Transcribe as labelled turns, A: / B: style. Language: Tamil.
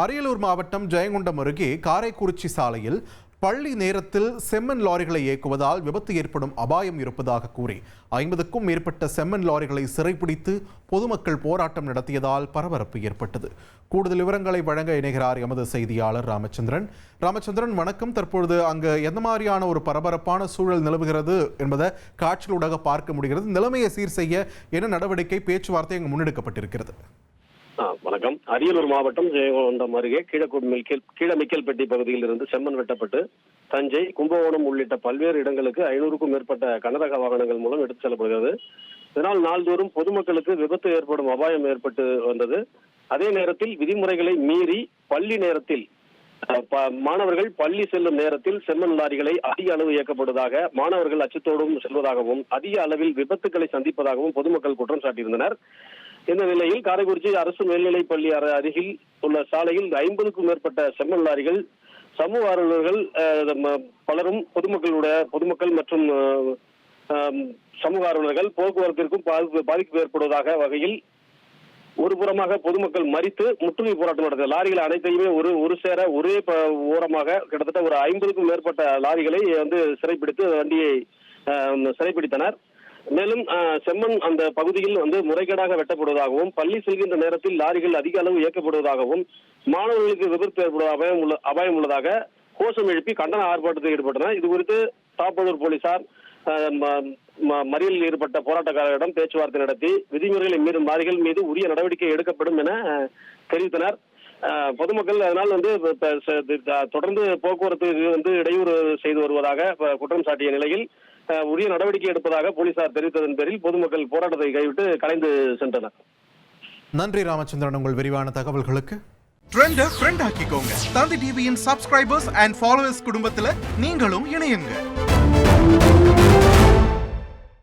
A: அரியலூர் மாவட்டம் ஜெயங்கொண்டம் அருகே காரைக்குறிச்சி சாலையில் பள்ளி நேரத்தில் செம்மண் லாரிகளை இயக்குவதால் விபத்து ஏற்படும் அபாயம் இருப்பதாக கூறி ஐம்பதுக்கும் மேற்பட்ட செம்மண் லாரிகளை சிறைப்பிடித்து பொதுமக்கள் போராட்டம் நடத்தியதால் பரபரப்பு ஏற்பட்டது. கூடுதல் விவரங்களை வழங்க இணைகிறார் எமது செய்தியாளர் ராமச்சந்திரன். ராமச்சந்திரன் வணக்கம். தற்பொழுது அங்கு எந்த மாதிரியான ஒரு பரபரப்பான சூழல் நிலவுகிறது என்பதை காட்சிகளூடாக பார்க்க முடிகிறது. நிலைமையை சீர் செய்ய என்ன நடவடிக்கை பேச்சுவார்த்தை அங்கு முன்னெடுக்கப்பட்டிருக்கிறது.
B: வணக்கம். அரியலூர் மாவட்டம் ஜெயகோண்டம் அருகே கீழமிக்கல் கீழமிக்கல்பட்டி பகுதியில் இருந்து செம்மண் வெட்டப்பட்டு தஞ்சை கும்பகோணம் உள்ளிட்ட பல்வேறு இடங்களுக்கு ஐநூறுக்கும் மேற்பட்ட கனரக வாகனங்கள் மூலம் எடுத்து செல்லப்படுகிறது. இதனால் நாள்தோறும் பொதுமக்களுக்கு விபத்து ஏற்படும் அபாயம் ஏற்பட்டு வந்தது. அதே நேரத்தில் விதிமுறைகளை மீறி பள்ளி நேரத்தில் மாணவர்கள் பள்ளி செல்லும் நேரத்தில் செம்மண் லாரிகளை அதிக அளவு இயக்கப்படுவதாக மாணவர்கள் அச்சத்தோடும் செல்வதாகவும் அதிக அளவில் விபத்துக்களை சந்திப்பதாகவும் பொதுமக்கள் குற்றம் சாட்டியிருந்தனர். இந்த நிலையில் காரைக்குறிச்சி அரசு மேல்நிலைப்பள்ளி அருகில் உள்ள சாலையில் ஐம்பதுக்கும் மேற்பட்ட செம்மண் லாரிகள் சமூக ஆர்வலர்கள் பலரும் பொதுமக்களுடைய பொதுமக்கள் மற்றும் சமூக ஆர்வலர்கள் போக்குவரத்திற்கும் பாதிப்பு பாதிப்பு ஏற்படுவதாக வகையில் ஒரு புறமாக பொதுமக்கள் மறித்து முற்றுகை போராட்டம் நடந்தது லாரிகள் அனைத்தையுமே ஒரு ஒரு சேர ஒரே ஓரமாக கிட்டத்தட்ட ஒரு ஐம்பதுக்கும் மேற்பட்ட லாரிகளை வந்து சிறைப்பிடித்து வண்டியை சிறைப்பிடித்தனர். மேலும் செம்மன் செம்மண் அந்த பகுதியில் வந்து முறைகேடாக வெட்டப்படுவதாகவும் பள்ளி செல்கின்ற நேரத்தில் லாரிகள் அதிக அளவு இயக்கப்படுவதாகவும் மாணவர்களுக்கு விபத்து ஏற்படுவ அபாயம் உள்ள அபாயம் உள்ளதாக கோஷம் எழுப்பி கண்டன ஆர்ப்பாட்டத்தில் ஈடுபட்டனர். இது குறித்து தாப்பலூர் போலீசார் மறியலில் ஈடுபட்ட போராட்டக்காரர்களிடம் பேச்சுவார்த்தை நடத்தி விதிமுறைகளை மீறும் லாரிகள் மீது உரிய நடவடிக்கை எடுக்கப்படும் என தெரிவித்தனர். பொதுமக்கள் அதனால் வந்து தொடர்ந்து போக்குவரத்து வந்து இடையூறு செய்து வருவதாக குற்றம் சாட்டிய நிலையில் உரிய நடவடிக்கை எடுப்பதாக போலீசார் தெரிவித்ததன் பேரில் பொதுமக்கள் போராட்டத்தை கைவிட்டு கலைந்து சென்றனர்.
A: நன்றி ராமச்சந்திரன். உங்கள் விரிவான தகவல்களுக்கு?
C: ட்ரெண்ட ஃப்ரெண்ட் ஆக்கிக்கோங்க. தந்தி டிவியின் சப்ஸ்கிரைபர்ஸ் அண்ட் ஃபாலோவர்ஸ் குடும்பத்துல நீங்களும் இணையுங்க.